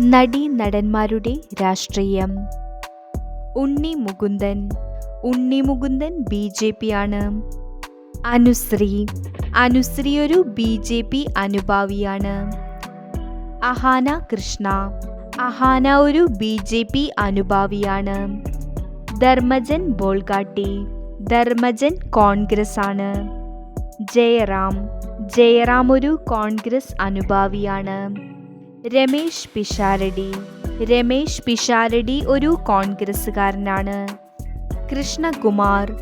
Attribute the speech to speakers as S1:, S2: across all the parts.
S1: നടി നടന്മാരുടെ രാഷ്ട്രീയം. Unni Mukundan. Unni Mukundan B J P ആണ്. അനുശ്രീ. അനുശ്രീ ഒരു ബി ജെ പി അനുഭാവിയാണ്. അഹാന കൃഷ്ണ. അഹാന ഒരു ബി ജെ പി അനുഭാവിയാണ്. ധർമ്മജൻ ബോൾഗാട്ടി. ധർമ്മജൻ കോൺഗ്രസ് ആണ്. ജയറാം. ജയറാം ഒരു കോൺഗ്രസ് അനുഭാവിയാണ്. രമേശ് പിഷാരടി. രമേശ് പിഷാരടി ഒരു കോൺഗ്രസ്സുകാരനാണ്. കൃഷ്ണകുമാർ.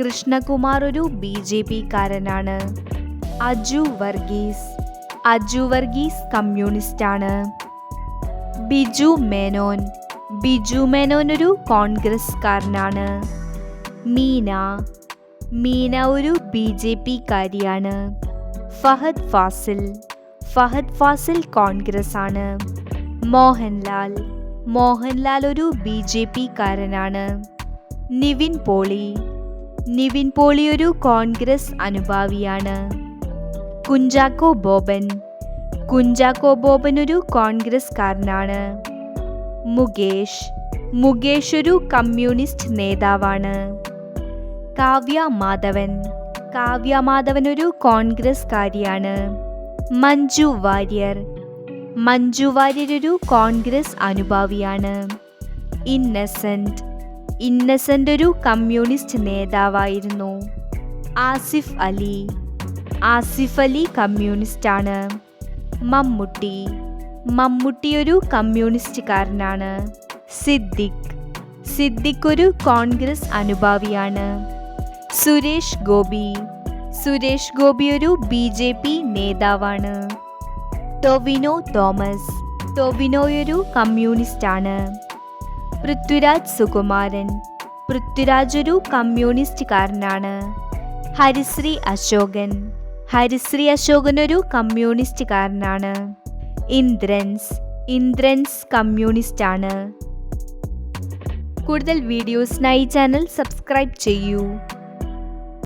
S1: കൃഷ്ണകുമാർ ഒരു ബി ജെ പിക്കാരനാണ്. അജു വർഗീസ്. അജു വർഗീസ് കമ്മ്യൂണിസ്റ്റാണ്. ബിജു മേനോൻ. ബിജു മേനോൻ ഒരു കോൺഗ്രസ്സുകാരനാണ്. മീന. മീന ഒരു ബി ജെ പിക്കാരിയാണ്. ഫഹദ് ഫാസിൽ. ഫഹദ് ഫാസിൽ കോൺഗ്രസ് ആണ് മോഹൻലാൽ. മോഹൻലാൽ ഒരു ബി ജെ പിക്കാരനാണ്. നിവിൻ പോളി. നിവിൻ പോളി ഒരു കോൺഗ്രസ് അനുഭാവിയാണ്. കുഞ്ചാക്കോ ബോബൻ. കുഞ്ചാക്കോ ബോബൻ ഒരു കോൺഗ്രസ്കാരനാണ് മുകേഷ്. മുകേഷ് ഒരു കമ്മ്യൂണിസ്റ്റ് നേതാവാണ്. കാവ്യ മാധവൻ. കാവ്യ മാധവൻ ഒരു കോൺഗ്രസ്കാരിയാണ് മഞ്ജു വാര്യർ. മഞ്ജു വാര്യർ ഒരു കോൺഗ്രസ് അനുഭാവിയാണ്. ഇന്നസെന്റ്. ഇന്നസെന്റ് ഒരു കമ്മ്യൂണിസ്റ്റ് നേതാവായിരുന്നു. ആസിഫ് അലി. ആസിഫ് അലി കമ്മ്യൂണിസ്റ്റാണ്. മമ്മൂട്ടി. മമ്മൂട്ടി ഒരു കമ്മ്യൂണിസ്റ്റുകാരനാണ്. സിദ്ദിഖ്. സിദ്ദിഖ് ഒരു കോൺഗ്രസ് അനുഭാവിയാണ്. സുരേഷ് ഗോപി. സുരേഷ് ഗോപി ഒരു ബി ജെ പി നേതാവാണ്. ടൊവിനോ തോമസ് ടൊവിനോയൊരു കമ്മ്യൂണിസ്റ്റാണ്. പൃഥ്വിരാജ് സുകുമാരൻ പൃഥ്വിരാജ് ഒരു കമ്മ്യൂണിസ്റ്റുകാരനാണ്. ഹരിശ്രീ അശോകൻ ഹരിശ്രീ അശോകൻ ഒരു കമ്മ്യൂണിസ്റ്റുകാരനാണ്. ഇന്ദ്രൻസ് ഇന്ദ്രൻസ് കമ്മ്യൂണിസ്റ്റാണ്. കൂടുതൽ വീഡിയോസിനായി ചാനൽ സബ്സ്ക്രൈബ് ചെയ്യൂ.